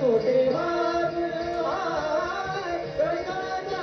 Sauté मारू हा कळकाचा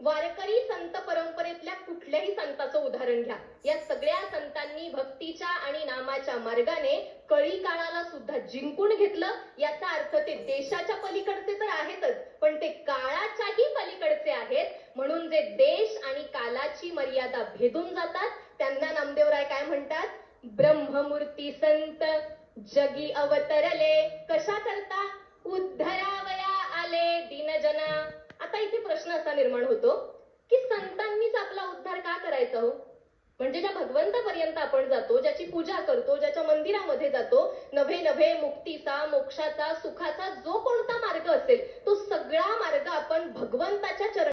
वारकरी संत परंपरेतल्या कुठल्याही संताचं उदाहरण घ्या. या सगळ्या संतांनी भक्तीच्या आणि नामाच्या मार्गाने कळी काळाला सुद्धा जिंकून घेतलं. याचा अर्थ ते देशाच्या पलीकडचे तर आहेतच पण ते काळाच्याही पलीकडचे आहेत. म्हणून जे देश आणि कालाची मर्यादा भेदून जातात त्यांना नामदेवराय काय म्हणतात? ब्रह्ममूर्ती संत जगी अवतरले. कशा करता? उद्धरावया आले दिनजना. आता इथे प्रश्न असा निर्माण होतो की संतांनीच आपला उद्धार का करायचा हो? म्हणजे ज्या भगवंतापर्यंत आपण जातो ज्याची पूजा करतो ज्याच्या मंदिरामध्ये जातो नभे नभे मुक्तीचा मोक्षाचा सुखाचा जो कोणता मार्ग असेल तो सगळा मार्ग आपण भगवंताच्या चरण